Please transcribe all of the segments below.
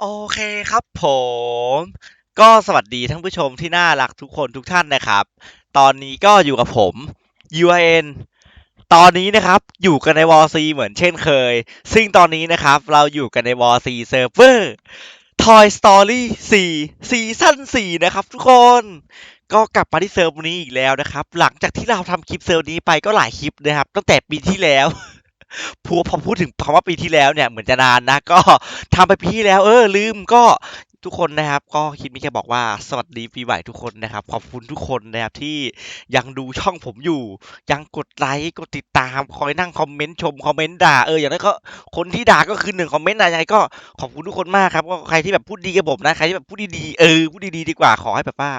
โอเคครับผม ก็สวัสดีท่านผู้ชมที่น่ารักทุกคนทุกท่านนะครับ ตอนนี้ก็อยู่กับผม UIN ตอนนี้นะครับอยู่กันใน w อ r C เหมือนเช่นเคย ซึ่งตอนนี้นะครับเราอยู่กันใน w อ r C Server Toy Story 4ซีซั่น4นะครับทุกคน ก็กลับมาที่เซิร์ฟนี้อีกแล้วนะครับ หลังจากที่เราทำคลิปเซิร์ฟนี้ไปก็หลายคลิปนะครับ ตั้งแต่ปีที่แล้ว พูพอพูดถึงคำว่าปีที่แล้วเนี่ยเหมือนจะนานนะ ก็ทำไปปีที่แล้ว เออลืมก็ ทุกคนนะครับ ก็คลิปนี้จะบอกว่าสวัสดีปีใหม่ทุกคนนะครับ ขอบคุณทุกคนนะครับที่ยังดูช่องผมอยู่ ยังกดไลค์กดติดตามคอยนั่งคอมเมนต์ชมคอมเมนต์ด่าเอออย่างนั้นก็คนที่ด่าก็คือหนึ่งคอมเมนต์นะยังไงก็ขอบคุณทุกคนมากครับก็ใครที่แบบพูดดีกับผมนะใครที่แบบพูดดีๆเออพูดดีๆดีกว่าขอให้แบบว่า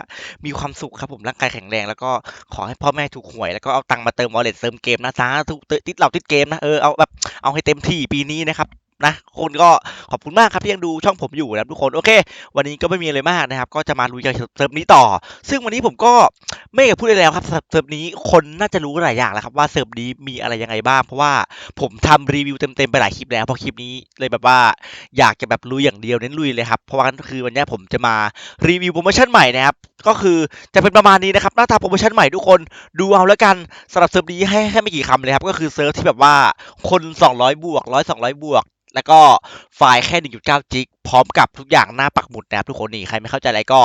มีความสุขครับผมร่างกายแข็งแรงแล้วก็ขอให้พ่อแม่ถูกหวยแล้วก็เอาตังค์มาเติมวอลเล็ตเติมเกมนะจ้าทุกติดเหล่าติดเกมนะเออเอาแบบเอาให้เต็มที่ปีนี้นะครับ นะคนก็ขอบคุณมากครับที่ยังดูช่องผมอยู่นะครับทุกคนโอเค วันนี้ก็ไม่มีอะไรมากนะครับก็จะมาลุยกันเซิร์ฟนี้ต่อ ซึ่งวันนี้ผมก็ไม่อยากพูดอะไรแล้วครับเซิร์ฟนี้คนน่าจะรู้หลายอย่างแล้วครับว่าเซิร์ฟนี้มีอะไรยังไงบ้างเพราะว่าผมทำรีวิวเต็มๆไปหลายคลิปแล้วเพราะคลิปนี้เลยแบบว่าอยากจะแบบลุยอย่างเดียวเน้นลุยเลยครับเพราะว่าคือวันนี้ผมจะมารีวิวโปรโมชั่นใหม่นะครับก็คือจะเป็นประมาณนี้นะครับหน้าตาโปรโมชั่นใหม่ทุกคนดูเอาแล้วกันสำหรับเซิร์ฟนี้ให้ให้ไม่กี่คำเลยครับก็คือเซิร์ฟที่แบบว่าคน 200 บวก100 200 บวก แล้วก็ไฟล์แค่ 1.9 จิก พร้อมกับทุกอย่างหน้าปักหมุดนะครับทุกคนนี่ ใครไม่เข้าใจอะไรก็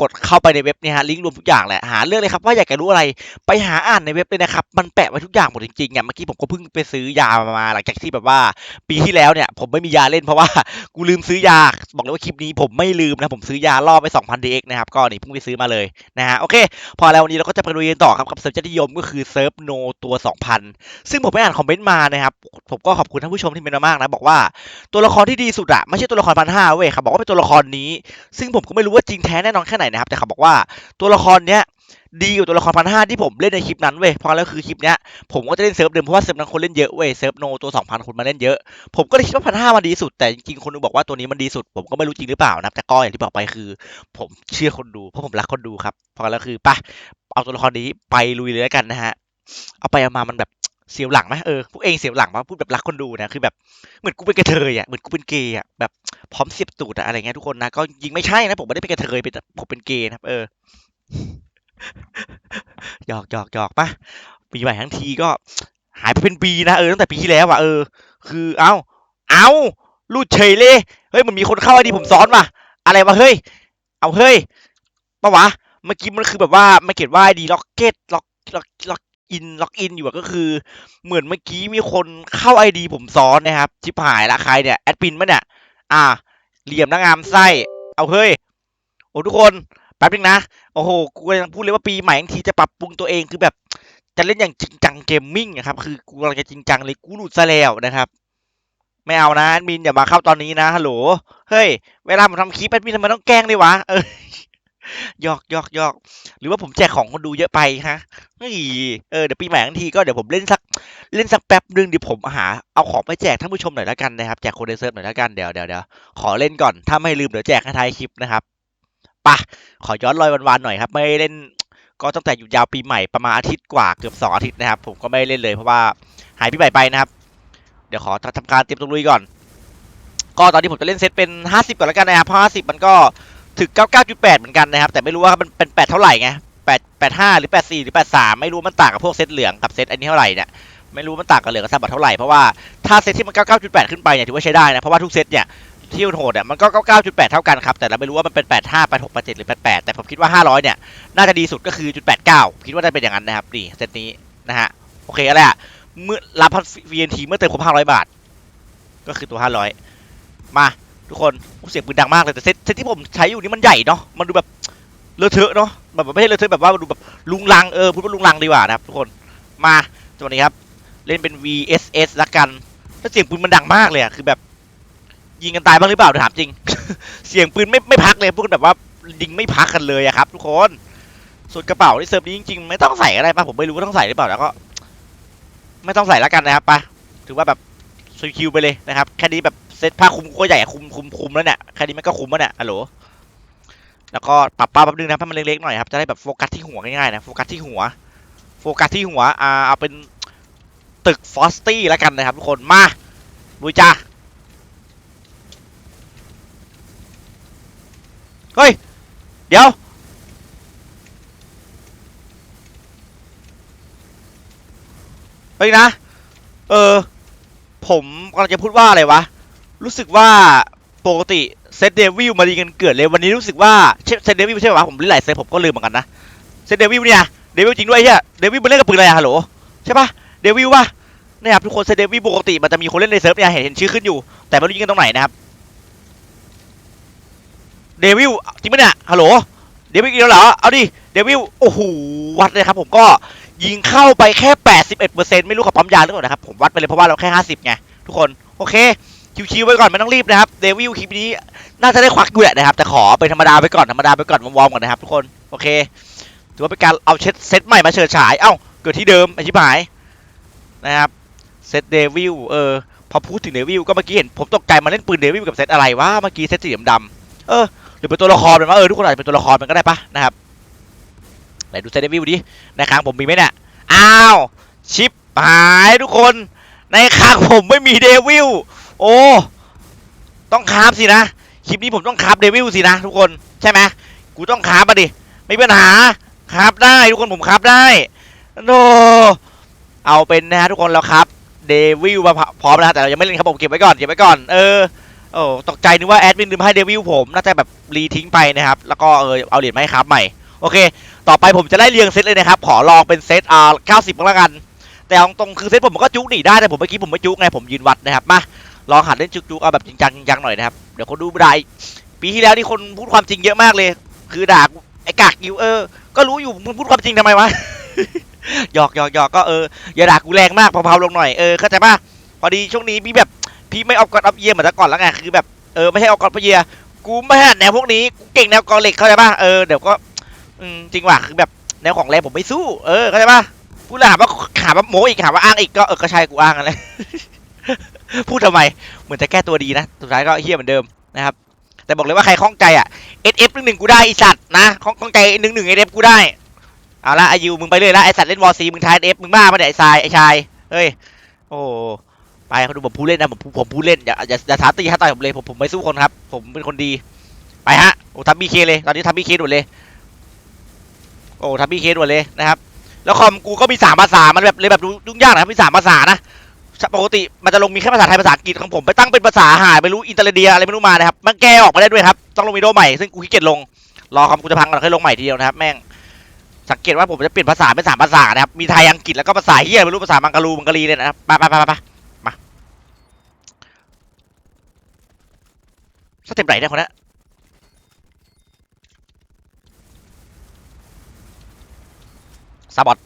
กดเข้าไปในเว็บนี่ฮะ ลิงก์รวมทุกอย่างแหละ หาเรื่องเลยครับว่าอยากจะรู้อะไร ไปหาอ่านในเว็บเลยนะครับ มันแปะไว้ทุกอย่างหมดจริงๆอะ เมื่อกี้ผมก็เพิ่งไปซื้อยามาหลังจากที่แบบว่า ปีที่แล้วเนี่ยผมไม่มียาเล่นเพราะว่ากูลืมซื้อยา บอกเลยว่าคลิปนี้ผมไม่ลืมนะ ผมซื้อยาล่อไป 2,000 DX นะครับ ก็นี่เพิ่งไปซื้อมาเลยนะฮะ โอเค พอแล้ววันนี้เราก็จะไปดูกันต่อครับกับเซิร์ฟยอดนิยมก็คือเซิร์ฟโนตัว 2,000 ซึ่งผมไปอ่านคอมเมนต์มานะครับ ผมก็ขอบคุณท่านผู้ชมที่เป็นมากนะบอกว่าตัวละครที่ดีสุดอะไม่ใช่ตัวละครพันห้าเว้ยเขาบอกว่าเป็นตัวละครนี้ ซึ่งผมก็ไม่รู้ว่าจริงแท้แน่นอนแค่ไหนนะครับ แต่เขาบอกว่าตัวละครเนี้ยดีกว่าตัวละครพันห้าที่ผมเล่นในคลิปนั้นเว้ยเพราะแล้วคือคลิปเนี้ยผมก็จะเล่นเซิร์ฟเดิมเพราะว่าเซิร์ฟนั้นคนเล่นเยอะเว้ยเซิร์ฟโนตัว2,000คนมาเล่นเยอะ ผมก็เลยคิดว่าพันห้ามันดีสุดแต่จริงๆคนดูบอกว่าตัวนี้มันดีสุด ผมก็ไม่รู้จริงหรือเปล่านะแต่ก็อย่างที่บอกไปคือ ผมเชื่อคนดูเพราะผมรักคนดูครับพอแล้วคือปะเอาตัวละครนี้ไปลุยเลยแล้วกันนะฮะเอาไปเอามามันแบบ เสียวหลังไหมเออพวกเองเสียวหลังมาพูดแบบรักคนดูนะคือแบบเหมือนกูเป็นกระเทยอะเหมือนกูเป็นเกย์อะแบบพร้อมเสียบตูดอะอะไรเงี้ยทุกคนนะก็ยิงไม่ใช่นะผมไม่ได้เป็นกระเทยเป็นผมเป็นเกย์นะครับ เออหยอกหยอกหยอกปะปีใหม่ทั้งทีก็ หายไปเป็นปีนะเออตั้งแต่ปีที่แล้วอะเออ คือเอ้าเอาลูดเฉยเลยเฮ้ยมันมีคนเข้าไอดีผมซ้อนว่ะอะไรวะเฮ้ย เอาเฮ้ยปะวะเมื่อกี้มันคือแบบว่าไมาเขียนว่าไอดีล็อกเก็ตล็อกล็อกล็อก อินล็อกอินอยู่อะก็คือ เหมือนเมื่อกี้มีคนเข้าไอดีผมซ้อนนะครับ ชิบหายละใครเนี่ยแอดมินปะเนี่ย อ่า เหลี่ยมนางงามไส้ เอาเฮ้ย โอ้ทุกคน แป๊บนึงนะ โอ้โห กูกำลังพูดเลยว่าปีใหม่ทังทีจะปรับปรุงตัวเองคือแบบจะเล่นอย่างจริงจังเกมมิ่งอะครับ คือกูกำลังจะจริงจังเลยกูหลุดซะแล้วนะครับ ไม่เอานะแอดมินอย่ามาเข้าตอนนี้นะฮัลโหล เฮ้ย เวลาผมทำคลิปแอดมินทำไมต้องแกล้งด้วยวะ เออ ยอกยอกยอกหรือว่าผมแจกของคนดูเยอะไปฮะเฮ้ยเออเดี๋ยวปีใหม่ทั้งทีก็เดี๋ยวผมเล่นสักเล่นสักแป๊บนึงเดี๋ยวผมหาเอาของไปแจกท่านผู้ชมหน่อยแล้วกันนะครับแจกคนในเซิร์ฟหน่อยแล้วกันเดี๋ยวเดี๋ยวเดี๋ยวขอเล่นก่อนถ้าไม่ลืมเดี๋ยวแจกให้ท้ายคลิปนะครับปะขอย้อนรอยวันๆหน่อยครับ ไม่เล่นก็ตั้งแต่หยุดยาวปีใหม่ประมาณอาทิตย์กว่าเกือบสองอาทิตย์นะครับ ผมก็ไม่เล่นเลยเพราะว่าหายปีใหม่ไปนะครับ เดี๋ยวขอทำการเตรียมตัวลุยก่อน ก็ตอนนี้ผมจะเล่นเซตเป็นห้าสิบก่อนแล้วกันนะครับเพราะห้าสิบมันก็ ถึงเก้าเหมือนกันนะครับ แต่ไม่รู้ว่ามันเป็นแปดเท่าไหร่ไงแปดแปดห้าหรือแปดสี่หรือแปดสามไม่รู้มันต่างกับพวกเซตเหลืองกับเซตอันนี้เท่าไหร่เนี่ยไม่รู้มันต่างกับเหลืองกับซับบัตเท่าไหร่เพราะว่าถ้าเซตที่มันเก้าเก้าจุดแปดขึ้นไปเนี่ยถือว่าใช้ได้นะเพราะว่าทุกเซตเนี่ยที่โหดเนี่ยมันก็เก้าเท่ากันครับแต่เราไม่รู้ว่ามันเป็นแปดห้าแปดหรือแปดแต่ผมคิดว่าห้าร้อยเนี่ยน่าจะดีสุดก็คือจุดแปดเก้าคิดว่าได้เป็นอย่างนั้นนะครับนี่เซตนี้นะฮะโอเคอะไรอะเมื่อรับพัน VNT เมื่อเติมครบห้าร้อยบาท ก็คือตัวห้าร้อยมา ทุกคนเสียงปืนดังมากเลยแต่เซตเซตที่ผมใช้อยู่นี่มันใหญ่เนาะมันดูแบบเลอะเทอะเนาะแบบไม่ใช่เลอะเทอะแบบว่ามันดูแบบลุงลังเออพูดว่าลุงลังดีกว่านะครับทุกคนมาสวัสดีครับ เล่นเป็น VSS ละกันแล้วเสียงปืนมันดังมากเลยอะคือแบบ ยิงกันตายบ้างหรือเปล่าเดี๋ยวถามจริง เสียงปืนไม่ไม่พักเลยพวกแบบว่ายิงไม่พักกันเลยอะครับ ทุกคนส่วนกระเป๋าที่เซิร์ฟนี้จริงๆ ไม่ต้องใส่อะไรป่ะผมไม่รู้ว่าต้องใส่หรือเปล่าแล้วก็ ไม่ต้องใส่ละกันนะครับไปถือว่าแบบคิวไปเลยนะครับแค่นี้แบบ ตผ้าคุมก็ใหญ่คุมคุมคุมแล้วเนี่ยแค่นี้มันก็คุมแล้วเนี่ยฮัลโหลแล้วก็ปรับป้าแป๊บนึงนะให้มันเล็กๆหน่อยครับจะได้แบบโฟกัสที่หัวง่ายๆนะโฟกัสที่หัว โฟกัสที่หัวอ่าเอาเป็นตึกฟอสตี้แล้วกันนะครับทุกคนมาบุยจ้าเฮ้ย เดี๋ยวไปนะ เออ ผมกำลังจะพูดว่าอะไรวะ รู้สึกว่าปกติเซตเดวิลมาดีกันเกิดเลยวันนี้รู้สึกว่าเชเซตเดวิลใช่ปะวะผมเล่นหลายเซตผมก็ลืมเหมือนกันนะเซตเดวิลเนี่ยเดวิลจริงด้วยเฮียเดวิลมันเล่นกับปืนอะไรอะฮัลโหลใช่ปะเดวิลปะเนี่ยครับทุกคนเซตเดวิลปกติมันจะมีคนเล่นในเซิร์ฟเนี่ยเห็นเห็นชื่อขึ้นอยู่ แต่ไม่รู้ยิงกันตรงไหนนะครับเดวิลจริงปะเนี่ยฮัลโหลเดวิลอีกแล้วเหรอเอาดิเดวิลโอ้โหวัดเลยครับผมก็ยิงเข้าไปแค่ 81%ไม่รู้กับปั๊มยาหรือเปล่านะครับผมวัดไปเลยเพราะว่าเราแค่ 50ไงทุกคนโอเค ชิวๆไปก่อนไม่ต้องรีบนะครับเดวิลคลิปนี้น่าจะได้ควักอยู่แหละนะครับแต่ขอเป็นธรรมดาไปก่อนธรรมดาไปก่อนวอร์มๆก่อนนะครับทุกคนโอเคถือว่าเป็นการเอาเซตเซตใหม่มาเฉิดฉายเอ้าเกิดที่เดิมอชิบายนะครับเซตเดวิลเออพอพูดถึงเดวิลก็เมื่อกี้เห็นผมตกใจมาเล่นปืนเดวิลกับเซตอะไรวะเมื่อกี้เซตสีดำเออหรือเป็นตัวละครเป็นว่าเออทุกคนอาจจะเป็นตัวละครมันก็ได้ปะนะครับไหนดูเซตเดวิลดิในครั้งผมมีไหมเนี่ยอ้าวชิปหายทุกคนในครั้งผมไม่มีเดวิล โอ้ ต้องคราฟสินะ คลิปนี้ผมต้องคราฟเดวิลสินะทุกคน ใช่ไหมกูต้องคราฟมาดิไม่มีปัญหาคราฟได้ทุกคนผมคราฟได้โนเอาเป็นนะฮะทุกคนแล้วครับเดวิลมาพร้อมแล้วแต่เรายังไม่เล่นครับผมเก็บไว้ก่อนเก็บไว้ก่อนเออโอ้ตกใจนึกว่าแอดมินลืมให้เดวิลผมน่าจะแบบรีทิ้งไปนะครับ แล้วก็เออเอาเหรียญมาให้ครับใหม่โอเค ต่อไปผมจะไล่เรียงเซตเลยนะครับ ขอลองเป็นเซตอ่าเก้าสิบแล้วกัน แต่ตรงคือเซตผมก็จุกหนีได้แต่ผมเมื่อกี้ผมไม่จุกไงผมยืนวัดนะครับมา ลองหัดเล่นจุกๆเอาแบบจริงจังจริงจังหน่อยนะครับเดี๋ยวคนดูไม่ได้ปีที่แล้วนี่คนพูดความจริงเยอะมากเลย คือด่าไอ้กากยิวเออ ก็รู้อยู่มึงพูดความจริงทำไมวะหยอกหยอกหยอกก็เอออย่าด่ากูแรงมากเผาๆลงหน่อยเออเข้าใจป่ะพอดีช่วงนี้พี่แบบพี่ไม่เอากอดอัพเยียเหมือนแต่ก่อนแล้วไงคือแบบเออไม่ใช่เอากอดพเยียกูไม่ถนัดแนวพวกนี้กูเก่งแนวกอเหล็กเข้าใจป่ะเออเดี๋ยวก็จริงว่ะคือแบบแนวของแรงผมไม่สู้เออเข้าใจป่ะพูดแล้วหาว่าหาว่าโมอีกหาว่าอ้างอีกก็เออก็ใช่กูอ้างอะไร พูดทำไม เหมือนจะแก้ตัวดีนะ สุดท้ายก็เฮี้ยเหมือนเดิมนะครับ แต่บอกเลยว่าใครคล่องใจอะ SF หนึ่งหนึ่งกูได้ไอสัตว์นะคล่องคล่องใจหนึ่งหนึ่ง SF กูได้ เอาละอายุมึงไปเลยละไอสัตว์เล่นวอซีมึงทาย SF มึงบ้าปะเนี่ยไอชายไอชาย เฮ้ย โอ้ไปเขาดูผมผู้เล่นนะผมผมผมผู้เล่นอย่าอย่าอย่าท้าตีท้าต่อยผมเลยผมผมไม่สู้คนครับ ผมเป็นคนดี ไปฮะโอ้ทับบีเคเลย ตอนนี้ทับบีเคด่วนเลย โอ้ทับบีเคด่วนเลยนะครับ แล้วคอมกูก็มีสามภาษามันแบบเลยแบบยุ่งยากนะครับมีสามภาษานะ ปกติมันจะลงมีแค่ภาษาไทยภาษาอังกฤษของผมไปตั้งเป็นภาษาหายไม่รู้อินเตอร์เดียอะไรไม่รู้มานะครับมันแก้ออกมาได้ด้วยครับต้องลงวิดีโอใหม่ซึ่งกูขี้เกียจลงรอคอมกูจะพังก่อนค่อยลงใหม่ทีเดียวนะครับแม่งสังเกตว่าผมจะเปลี่ยนภาษาเป็นสามภาษานะครับมีไทยอังกฤษแล้วก็ภาษาเฮียไม่รู้ภาษามังกรูมังกรีเลยนะครับไปไปไปไปมาสเต็ปไหนเนี่ยคนนี้ซาบอต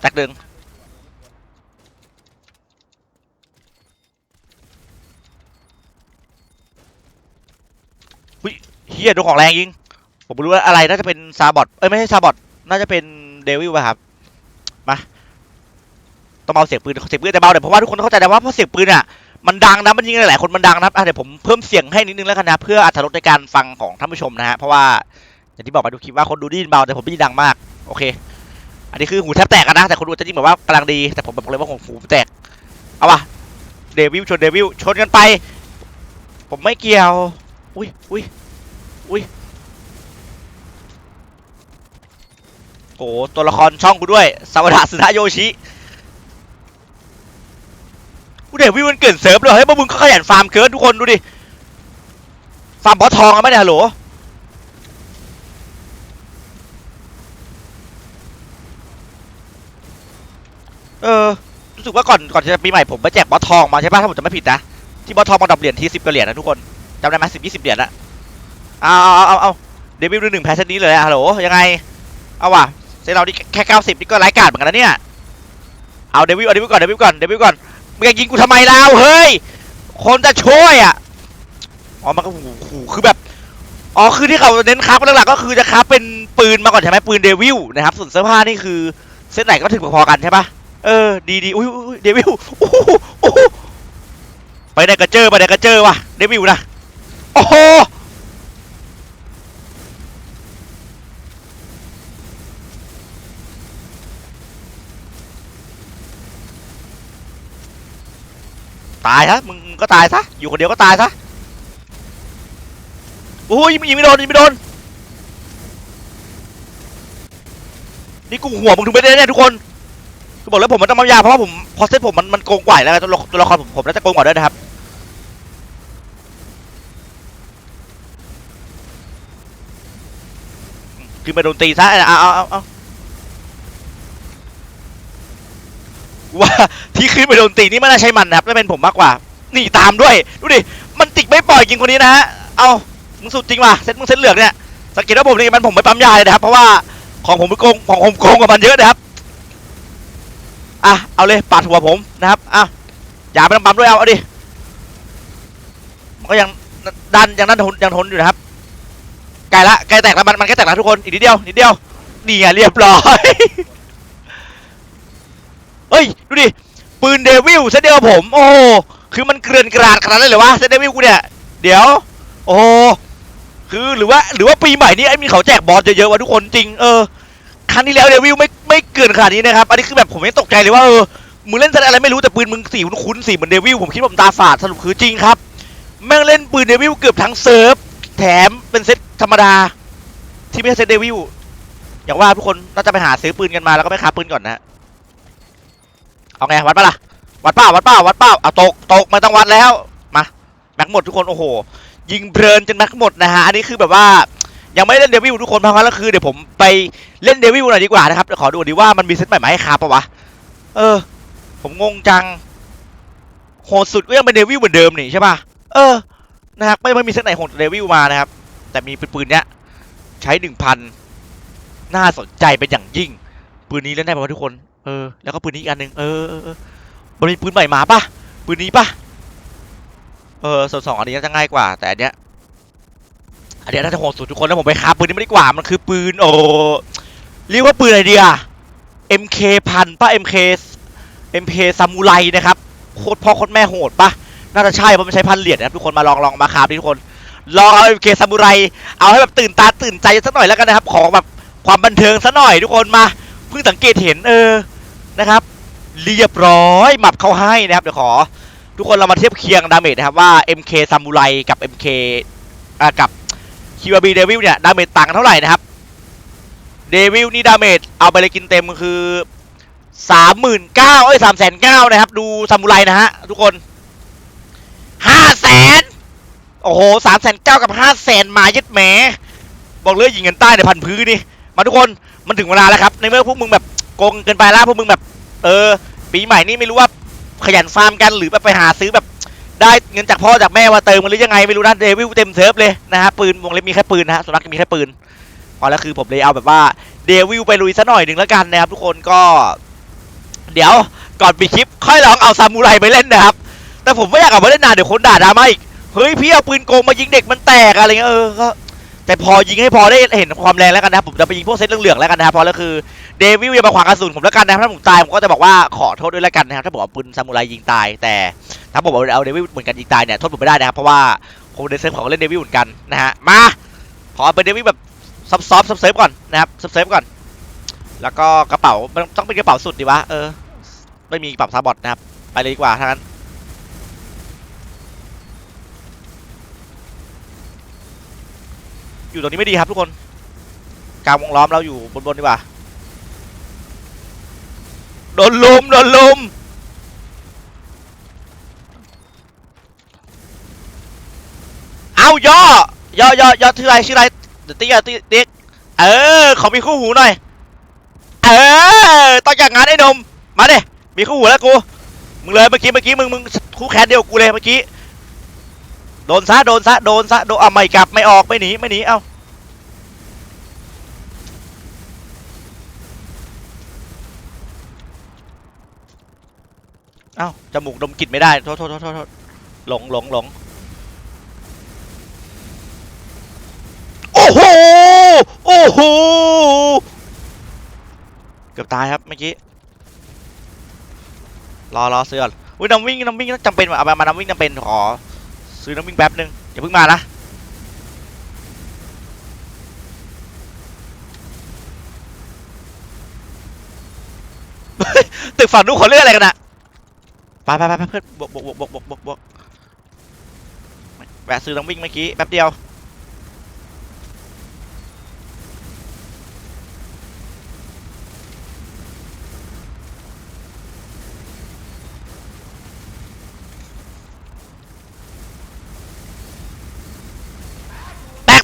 แตกดึง เฮียโดนของแรงยิง ผมไม่รู้ว่าอะไรน่าจะเป็นซาบอตเอ้ยไม่ใช่ซาบอตน่าจะเป็นเดวิลป่ะครับมาต้องเบาเสียงปืนเสียงปืนแต่เบาเดี๋ยวเพราะว่าทุกคนเข้าใจนะว่าเพราะเสียงปืนอะมันดังนะมันยิงหลายคนมันดังนะอะเดี๋ยวผมเพิ่มเสียงให้นิดนึงแล้วกันนะเพื่ออรรถรสในการฟังของท่านผู้ชมนะฮะเพราะว่าอย่างที่บอกไปดูคลิปว่าคนดูได้ยินเบาแต่ผมได้ยินดังมากโอเค อันนี้คือหูแทบแตกกันนะแต่คนดูจะยิงแบบว่ากำลังดีแต่ผมบอกเลยว่าผมหูแตกเอาวะเดวิลชนเดวิลชนกันไป ผมไม่เกี่ยว อุ้ยอุ้ย อุ้ยโอ้ตัวละครช่องกูด้วยสวัสดสุดาโยชิกูเดียววิวมันเกินเซิร์ฟเลยเฮ้ยพวกมึงก็ขยันฟาร์มเกินทุกคนดูดิ ฟาร์มบอสทองกันไหมเนี่ยฮัลโหลเออรู้สึกว่าก่อนก่อนจะปีใหม่ผมไปแจกบอสทองมาใช่ป่ะถ้าผมจะไม่ผิดนะที่บอสทองมาดับเหรียญทีสิบกว่าเหรียญนะทุกคนจำได้ไหมสิบยี่สิบเหรียญอะ เอาเอาเอาเอาเอาเดวิลหนึ่งแพ้เซตนี้เลยอะฮัลโหลยังไง เอาว่ะเซตเรานี่แค่เก้าสิบนี่ก็ไร้กาดเหมือนกันนะเนี่ย เอาเดวิลเอาเดวิลก่อนเดวิลก่อนเดวิลก่อนมึงจะยิงกูทำไมแล้วเฮ้ย คนจะช่วยอะ อ๋อ มันก็หูหูคือแบบ อ๋อ คือที่เขาเน้นครับหลักๆก็คือจะครับเป็นปืนมาก่อนใช่ไหมปืนเดวิลนะครับ ส่วนเสื้อผ้านี่คือเซตไหนก็ถึงพอๆกันใช่ปะเออ ดีดีอุ้ยเดวิลโอ้โหโอ้โหไปไหนกระเจอไปไหนกระเจอวะเดวิลนะ โอ้โห ตายซะมึงก็ตายซะอยู่คนเดียวก็ตายซะโอ้ยยิงไม่โดนยิงไม่โดนนี่กูหัวมึงถึงไม่ได้เนี่ยทุกคนคือบอกแล้วผมมันต้องมายาเพราะว่าผมพอเซตผมมันมันโกงกว่าแล้วตัวตัวละครผมผมน่าจะโกงกว่าด้วยนะครับคือมาโดนตีซะเอาเอาเอาเอา ว่าที่ขึ้นไปโดนตีนี่ไม่น่าใช่มันนะครับน่าเป็นผมมากกว่านี่ตามด้วยดูดิมันติกไม่ปล่อยจริงคนนี้นะฮะเอามึงสุดจริงว่ะเซ็ตมึงเซ็ตเหลืองเนี่ยสังเกตว่าผมนี่มันผมไม่ปั๊มยาเลยนะครับเพราะว่าของผมไปโกงของผมโกงกว่ามันเยอะนะครับอะเอาเลยปาดหัวผมนะครับอะอย่าไปปั๊มด้วยเอาเอาดิมันก็ยังดันยังดันทนยังทนอยู่นะครับไกลละไกลแตกแล้วมันมันใกล้แตกแล้วทุกคนอีกนิดเดียวนิดเดียวนี่ไงเรียบร้อย เฮ้ย ดูดิ ปืนเดวิลเซตเดียวผม โอ้โหคือมันเกลื่อนกราดขนาดนั้นเลยวะเซตเดวิลกูเนี่ย เดี๋ยว โอ้คือหรือว่าหรือว่าปีใหม่นี้ไอ้มีเขาแจกบอสเยอะๆวะทุกคนจริง เออ ครั้งที่แล้วเดวิลไม่ไม่เกินขนาดนี้นะครับ อันนี้คือแบบผมไม่ตกใจเลยว่าเออ มึงเล่นเซอะไรไม่รู้แต่ปืนมึงสีคุ้นๆสีเหมือนเดวิลผมคิดว่าผมตาฝาดสรุปคือจริงครับ แม่งเล่นปืนเดวิลเกือบทั้งเซิร์ฟแถมเป็นเซตธรรมดาที่ไม่ใช่เซตเดวิลอย่างว่าทุกคนน่าจะไปหาซื้อปืนกันมาแล้วก็ไปค้าปืนก่อนนะ เอาไงวัดปะล่ะวัดเปล่าวัดเปล่าวัดเปล่าเอาตกตกไม่ต้องวัดแล้วมาแม็กหมดทุกคนโอ้โห ยิงเพลินจนแม็กหมดนะฮะอันนี้คือแบบว่ายังไม่เล่นเดวิลทุกคนเพราะงั้นแล้วคือเดี๋ยวผมไปเล่นเดวิลหน่อยดีกว่านะครับเดี๋ยวขอดูดีว่ามันมีเซตใหม่มาให้คาปะวะเออ ผมงงจังโหดสุดก็ยังเป็นเดวิลเหมือนเดิมนี่ใช่ป่ะเออนะครับไม่ไม่มีเซตไหนโหดเดวิลมานะครับ แต่มีปืนเนี้ยใช้หนึ่งพันน่าสนใจเป็นอย่างยิ่ง ปืนนี้เล่นได้ปะวะทุกคน เออ แล้วก็ปืนนี้อีกอันหนึ่งเออเออมันมีปืนใหม่มาป่ะปืนนี้ป่ะเออส่วนสองอันนี้น่าจะง่ายกว่า แต่อันเนี้ยอันเนี้ยน่าจะโหดสุดทุกคนแล้วผมไปคาปืนนี้ไม่ดีกว่ามันคือปืนโอ้เรียกว่าปืนอะไรดีอะ MK พันป่ะ MK MK ซามูไรนะครับโคตรพ่อโคตรแม่โหดป่ะน่าจะใช่เพราะมันใช้พันเหรียญนะครับทุกคนมาลองลองมาคาบดิทุกคนลองเอา MK ซามูไรเอาให้แบบตื่นตาตื่นใจสักหน่อยแล้วกันนะครับ ของแบบความบันเทิงสักหน่อยทุกคนมาเพิ่งสังเกตเห็นเออ นะครับ เรียบร้อยหมับเขาให้นะครับเดี๋ยวขอ ทุกคนเรามาเทียบเคียงดาเมจนะครับว่า MK ซามูไรกับ MK อ่ากับ QB Devil เนี่ยดาเมจต่างกันเท่าไหร่นะครับเดวิลนี่ดาเมจเอาไปเลยกินเต็มคือสามหมื่นเก้าเอ้ยสามแสนเก้านะครับ ดูซามูไรนะฮะทุกคนห้าแสนโอ้โหสามแสนเก้ากับห้าแสนมาย็ดแหมบอกเลยยิงกันใต้ในพันพื้นนี่ มาทุกคนมันถึงเวลาแล้วครับ ในเมื่อพวกมึงแบบ กงเกินไปแล้วพวกมึงแบบ เออ ปีใหม่นี่ไม่รู้ว่าขยันฟาร์มกันหรือแบบไปหาซื้อแบบได้เงินจากพ่อจากแม่มาเติมมันหรือยังไงไม่รู้นะเดวิลเต็มเซิร์ฟเลยนะฮะปืนวงเล็บมีแค่ปืนนะฮะสุนัขมีแค่ปืนพอแล้วคือผมเลยเอาแบบว่าเดวิลไปลุยซะหน่อยหนึ่งแล้วกันนะครับทุกคนก็ เดี๋ยวก่อนปิดคลิป ค่อยลองเอาซามูไรไปเล่นนะครับ แต่ผมไม่อยากเอาไปเล่นนานเดี๋ยวคนด่าดราม่าอีกเฮ้ยพี่เอาปืนโกงมายิงเด็กมันแตกอะไรเงี้ยเออก็ แต่พอยิงให้พอได้เห็นความแรงแล้วกันนะครับผมจะไปยิงพวกเซตเหลืองๆแล้วกันนะครับพอแล้วคือเดวิลอย่ามาขวางกระสุนผมแล้วกันนะครับถ้าผมตายผมก็จะบอกว่าขอโทษด้วยแล้วกันนะครับถ้าผมเอาปืนซามูไรยิงตาย แต่ถ้าผมเอาเดวิลเหมือนกันยิงตายเนี่ยโทษผมไม่ได้นะครับเพราะว่าคนในเซิร์ฟเขาก็เล่นเดวิลเหมือนกันนะฮะมาขอเป็นเดวิลแบบซอฟต์ๆเซิร์ฟก่อนนะครับเซิร์ฟก่อน แล้วก็กระเป๋าต้องเป็นกระเป๋าสุดดีวะเออไม่มีกระเป๋าซาบอทนะครับไปเลยดีกว่าถ้างั้น อยู่ตรงนี้ไม่ดีครับทุกคนกลางวงล้อมเราอยู่บนๆดีกว่าโดนลุมโดนลุมเอาย่อย่อย่อย่อชื่ออะไรชื่ออะไรเดี๋ยวติ๊กอะติ๊กติ๊กเออขอมีคู่หูหน่อยเออต้องอย่างงั้นไอ้นมมาดิมีคู่หูแล้วกูมึงเลยเมื่อกี้เมื่อกี้มึงมึงคู่แขนเดียวกูเลยเมื่อกี้ โดนซะโดนซะโดนซะโดนเอาไม่กลับไม่ออกไม่หนีไม่หนีเอ้าเอ้าจมูกดมกลิ่นไม่ได้โทษโทษโทษโทษหลงหลงหลงโอ้โหโอ้โหเกือบตายครับเมื่อกี้รอรอซื้ออุ้ยน้ำวิ่งน้ำวิ่งจำเป็นว่ะเอามามาน้ำวิ่งจำเป็นขอ ซื้อน้ำวิ่งแป๊บนึงอย่าเพิ่งมานะตึกฝั่งนู้นขอเรื่องอะไรกันอะไปไปไปเพื่อนบกบกบวกบวกบวกบวกบวกแวะซื้อน้ำวิ่งเมื่อกี้แป๊บเดียว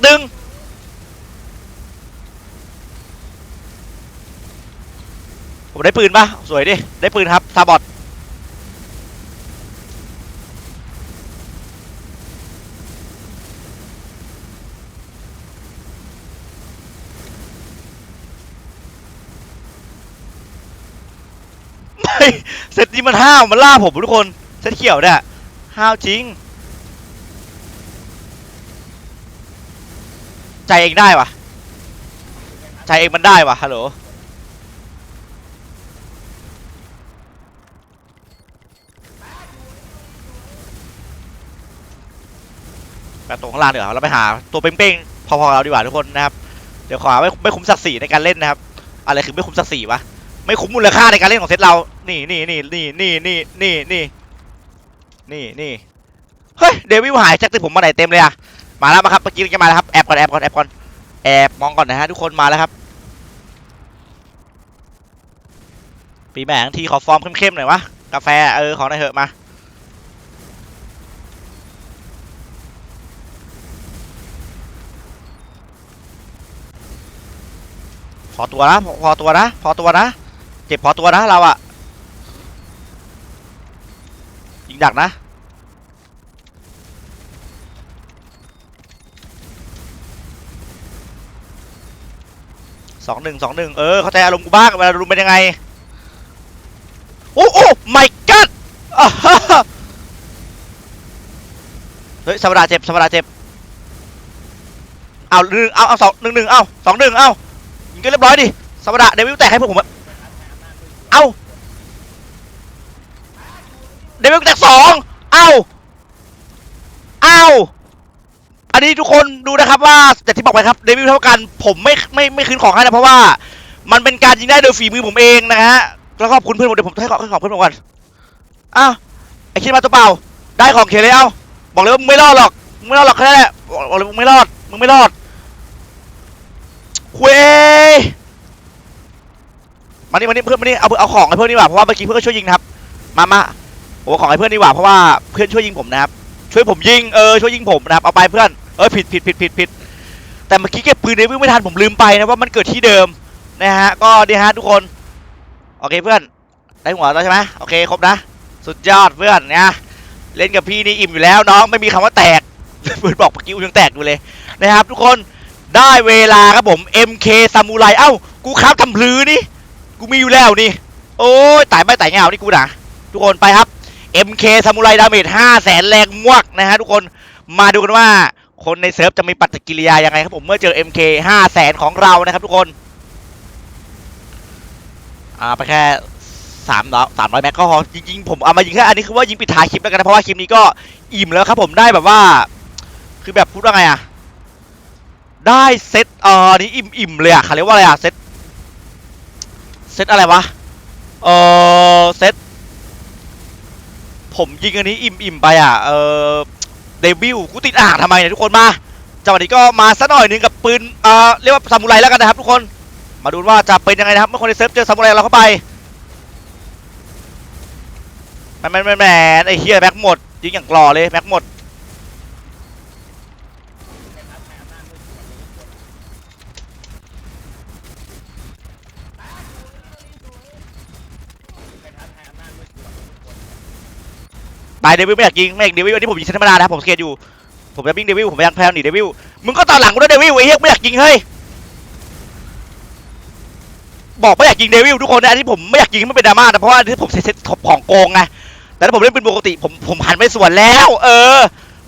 หนึ่ง ผมได้ปืนปะสวยดิ ได้ปืนครับซาบอตไม่เซตนี้มันห้าวมันล่าผมทุกคนเซตเขียวเนี่ยห้าวจริง ใจเองได้วะใจเองมันได้วะฮัลโหล ไปตรงข้างล่างเดี๋ยวเราไปหาตัวเป้งๆพอๆเราดีกว่าทุกคนนะครับเดี๋ยวขอไม่ไม่คุ้มศักดิ์ศรีในการเล่นนะครับอะไรคือไม่คุ้มศักดิ์ศรีวะไม่คุ้มมูลค่าในการเล่นของเซตเรา นี่นี่นี่นี่นี่นี่นี่นี่นี่นี่เฮ้ยเดวิลหายจากตึกผมมาไหนเต็มเลยอะมาแล้วมาครับเมื่อกี้จะมาแล้วครับแอบก่อนแอบก่อนแอบก่อนแอบมองก่อนนะฮะทุกคนมาแล้วครับปีแม่งทีขอฟอร์มเข้มๆหน่อยวะกาแฟเออขอหน่อยเถอะมา พอตัวนะพอตัวนะ พอตัวนะ เจ็บพอตัวนะเราอะยิงดักนะ สองหนึ่งสองหนึ่งเออ เข้าใจอารมณ์กูบ้างเวลารุมเป็นยังไง โอ้โอ้ my god อ่าฮ่าฮ่าเฮ้ยสมราเจ็บสมราเจ็บ เอาหนึ่งเอาเอาสองหนึ่งหนึ่งเอาสองหนึ่งเอา ยิงกันเรียบร้อยดิสมราเดวิลแตกให้พวกผมอะเอาเดวิลแตกสองเอาเอาอันนี้ทุกคนดูนะครับว่าแต่ที่บอกไปครับเดวิลเท่ากันผมไม่ไม่ไม่คืนของให้นะเพราะว่า มันเป็นการยิงได้โดยฝีมือผมเองนะฮะแล้วก็ขอบคุณเพื่อนผมเดี๋ยวผมให้ขอบให้ขอบเพื่อนผมก่อนอ้าวไอคิดมาตัวเปล่า ได้ของเขียนเลยเอาบอกเลยว่ามึงไม่รอดหรอกมึงไม่รอดหรอกแค่นั้นแหละบอกบอกเลยมึงไม่รอดมึงไม่รอด คุยมานี่มานี่เพื่อนมานี่เอาเอาของให้เพื่อนดีกว่าเพราะว่าเมื่อกี้เพื่อนก็ช่วยยิงนะครับ มามาผมเอาของให้เพื่อนดีกว่าเพราะว่าเพื่อนช่วยยิงผมนะครับ ช่วยผมยิงเออช่วยยิงผมนะครับเอาไปเพื่อนเออผิดผิดผิดผิดผิดแต่เมื่อกี้เก็บปืนในวิ่งไม่ทันผมลืมไปนะว่ามันเกิดที่เดิมนะฮะก็ดีฮะทุกคนโอเคเพื่อนได้หัวแล้วใช่ไหมโอเคครบนะ สุดยอดเพื่อนเนะเล่นกับพี่นี่อิ่มอยู่แล้วน้องไม่มีคำว่าแตกเพื่อนบอกเมื่อกี้ยังแตกอยู่เลยนะครับทุกคน ได้เวลาครับผม MK ซามูไรเอ้า กูครับทำพลือนี่ กูมีอยู่แล้วนี่ โอ้ยตายไม่ตายเงานี่กูนะทุกคนไปครับ MK ซามูไรดาเมจ5แสนแรงมวกนะฮะทุกคนมาดูกันว่าคนในเซิร์ฟจะมีปฏิกิริยายังไงครับผมเมื่อเจอ MK 5แสนของเรานะครับทุกคนอ่าไปแค่สามร้อยสามร้อยแม็กก็พอจริงๆผมเอามายิงแค่อันนี้คือว่ายิงปิดท้ายคลิปแล้วกันนะเพราะว่าคลิปนี้ก็อิ่มแล้วครับผมได้แบบว่า คือแบบพูดว่าไงอะ ได้เซตเอ่ออันนี้อิ่มอิ่มเลยอะเขาเรียกว่าอะไรอะเซตเซตอะไรวะเออเซตผมยิงอันนี้อิ่มอิ่มไปอะเออเดบิวกูติดอ่างทำไมเนี่ยทุกคนมาจังหวะนี้ก็มาซะหน่อยหนึงกับปืนเอ่อเรียกว่าซามูไรแล้วกันนะครับทุกคนมาดูว่าจะเป็นยังไงนะครับเมื่อคนในเซิร์ฟเจอซามูไรเราเข้าไปแมนแมนแมนแมนไอ้เฮียแม็กหมดยิงอย่างกรอเลยแม็กหมดายเดวิลไม่อยากยิงไม่อยากเดวิลอันนี้ผมยิงธรรมดานะผมสเกตอยู่ผมจะวิ่งเดวิลผมพยายามพยายามหนีเดวิลมึงก็ต่อหลังกูด้วยเดวิลไอ้เฮียไม่อยากยิงเฮ้ยบอกไม่อยากยิงเดวิลทุกคนนะอันที่ผมไม่อยากยิงให้มันเป็นดราม่านะเพราะว่าที่ผมเซ็ตของโกงไงแต่ถ้าผมเล่นเป็นปกติผมผมหันไปสวนแล้ว เออ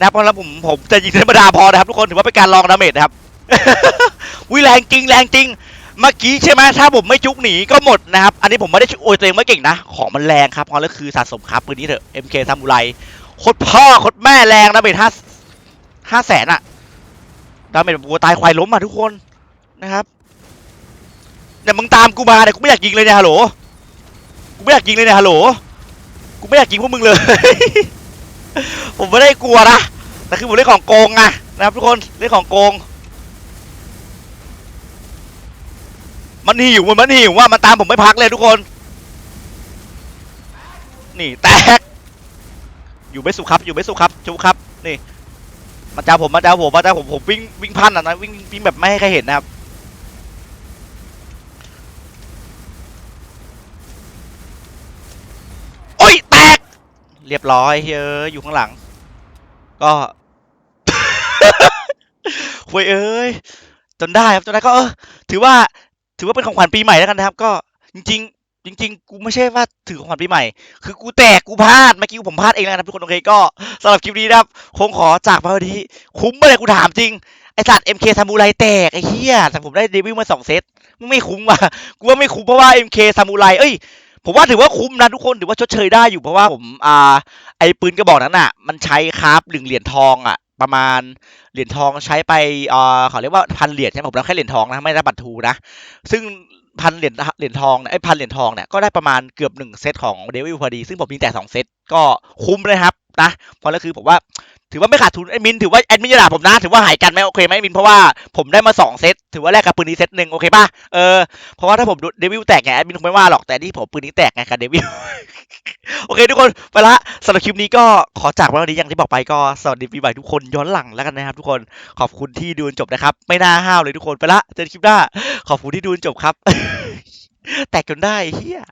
นะเพราะฉะนั้นผมผมจะยิงธรรมดาพอนะครับทุกคนถือว่าเป็นการลองดาเมจนะครับวิแรงจริงแรงจริง เมื่อกี้ใช่ไหมถ้าผมไม่จุกหนีก็หมดนะครับ อันนี้ผมไม่ได้โอยตัวเองไม่เก่งนะ ของมันแรงครับเพราะแล้วคือสะสมครับปืนนี้เถอะ MK ซามูไรโคตรพ่อโคตรแม่แรงดาเมจห้าห้าแสนอะดาเมจแบบวัวตายควายล้มอะทุกคนนะครับเนี่ยมึงตามกูมาเนี่ยกูไม่อยากยิงเลยเนี่ยฮัลโหลกูไม่อยากยิงเลยเนี่ยฮัลโหลกูไม่อยากยิงพวกมึงเลย ผมไม่ได้กลัวนะแต่คือผมเล่นของโกงไงนะครับทุกคนเล่นของโกง มันหิวมันมันหิวว่ามันตามผมไม่พักเลยทุกคน นี่แตก อยู่ไม่สุขครับ อยู่ไม่สุขครับจุครับ นี่มาจ้าผมมาจ้าผมมาจ้าผมผมวิ่งวิ่งพันอะนะวิ่งวิ่งแบบไม่ให้ใครเห็นนะครับโอ้ยแตก เรียบร้อยเฮ้ยอยู่ข้างหลัง ก็คุยเอ้ยจนได้ครับจนได้ก็เออถือว่า ถือว่าเป็นของขวัญปีใหม่แล้วกันนะครับ ก็จริง ๆ จริง ๆ กูไม่ใช่ว่าถือของขวัญปีใหม่ คือกูแตกกูพลาดเมื่อกี้ผมพลาดเองแล้วนะครับทุกคนโอเคก็สำหรับคลิปนี้นะครับคงขอจากมาวันนี้คุ้มไปเลยกูถามจริงไอสัตว์ MK ซามูไรแตกไอ้เหี้ยแต่ผมได้เดบิวมาสองเซตไม่คุ้มว่ะกูว่าไม่คุ้มเพราะว่า MK ซามูไรเอ้ยผมว่าถือว่าคุ้มนะทุกคนถือว่าชดเชยได้อยู่เพราะว่าผมอ่าไอปืนกระบอกนั้นอะ มันใช้คราฟหนึ่งเหรียญทองอะ ประมาณเหรียญทองใช้ไปอ่าเขาเรียกว่าพันเหรียญใช่ไหมผมรับแค่เหรียญทองนะไม่ได้บัตรทูนะ ซึ่งพันเหรียญเหรียญทองเนี่ยไอ้พันเหรียญทองเนี่ยก็ได้ประมาณเกือบหนึ่งเซตของเดวิลพอดี ซึ่งผมมีแต่สองเซตก็คุ้มเลยครับนะเพราะแล้วคือผมว่า ถือว่าไม่ขาดทุนไอ้มินถือว่าแอดมินจะด่าผมนะถือว่าหายกันไหมโอเคไหมมินเพราะว่าผมได้มาสองเซตถือว่าแลกกับปืนนี้เซตหนึ่งโอเคป่ะเออเพราะว่าถ้าผมเดวิลแตกไงแอดมินคงไม่ว่าหรอกแต่ที่ผมปืนนี้แตกไงกับเดวิลโอเคทุกคนไปละสำหรับคลิปนี้ก็ขอจากไว้วันนี้อย่างที่บอกไปก็สวัสดีปีใหม่ทุกคนย้อนหลังแล้วกันนะครับ ทุกคนขอบคุณที่ดูจนจบนะครับ ไม่น่าห้าวเลยทุกคนไปละเจอกันคลิปหน้าขอบคุณที่ดูจนจบครับ แตกจนได้เฮีย